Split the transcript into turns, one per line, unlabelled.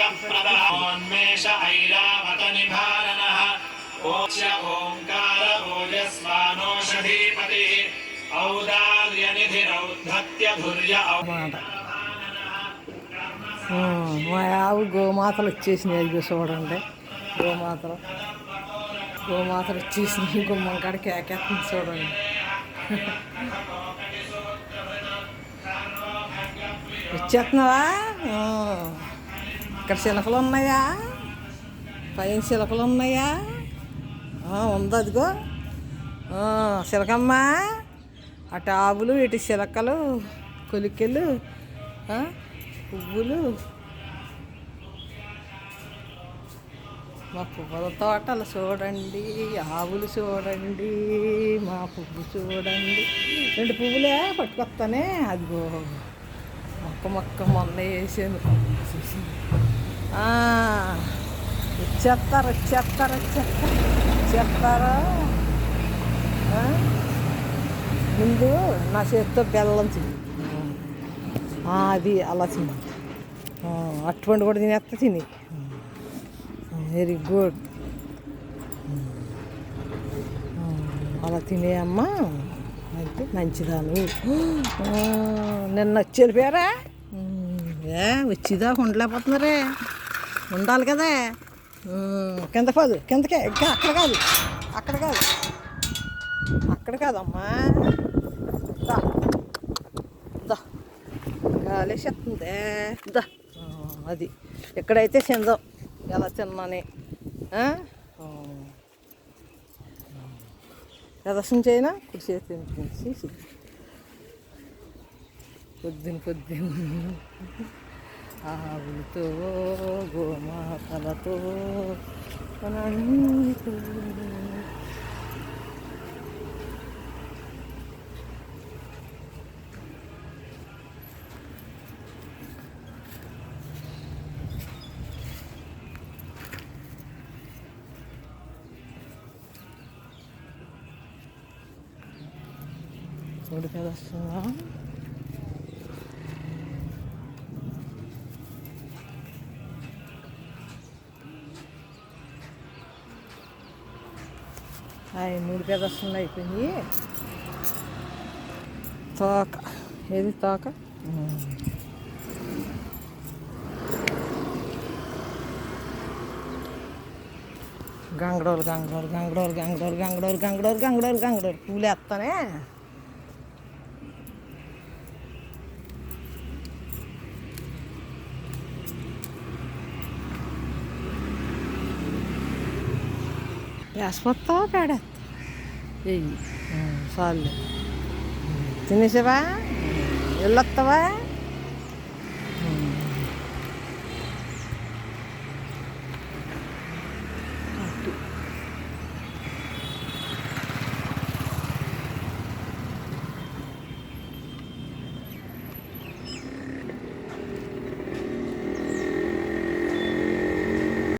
ऐहिकामुष्मिकप्रदोन्मेष ऐरावत निभाननः ओक्ष्य ओङ्कार ओजस्वानोषधीपतिः औदार्यनिधिरौद्धत्य धुर्य
మాట మా ఆవు గోమాతలు వచ్చేసినాయి అదిగో చూడండి గోమాతలు గోమాతలు వచ్చేసినాయి గుమ్మం కాడ కేకేస్తుంది చూడండి వచ్చేస్తున్నావా ఆ. ఇక్కడ చిలకలు ఉన్నాయా పైన చిలకలు ఉన్నాయా ఉంది అదిగో. చిలకమ్మ అటు ఆవులు ఇటు చిలకలు కొలికెలు పువ్వులు. మా పువ్వుల తోటలు చూడండి ఆవులు చూడండి మా పువ్వు చూడండి. రెండు పువ్వులే పట్టుకొస్తానే అదిగో. మొక్క మొక్క మొన్న వేసాను ఆ, వచ్చేస్తారు వచ్చేస్తారు వచ్చేస్తారు ముందు నా చేతితో బెల్లం తిని అది అలా తిని అటువంటి కూడా తినేస్తా తిని వెరీ గుడ్ అలా తినేయమ్మా అయితే మంచిదాను నిన్న వచ్చి వెళ్ళిపోయారా ఏ వచ్చిదాకా ఉండలేకపోతున్నారే. ఉండాలి కదా. కింద కాదు కిందకే ఇంకా అక్కడ కాదు అక్కడ కాదు అక్కడ కాదమ్మా. దా దా గాలేసేస్తుంది దా అది ఎక్కడైతే చిందో. ఎలా చిన్నని ప్రదర్శన చేయనా కుడి చేతి పొద్దున పొద్దున ఆవులతో గోమాతలతో అనంతూ 우리 배웠어. అవి మూడు పేద వస్తుంది అయిపోయింది తోక ఏది తోక గంగడోలు గంగడోలు గంగడోలు గంగడోలు గంగడోలు గంగడోలు గంగడోలు గంగడోలు పూలు వేస్తానే పేడేస్తా వెయ్యి చాలు తినేసావా వెళ్ళొస్తావా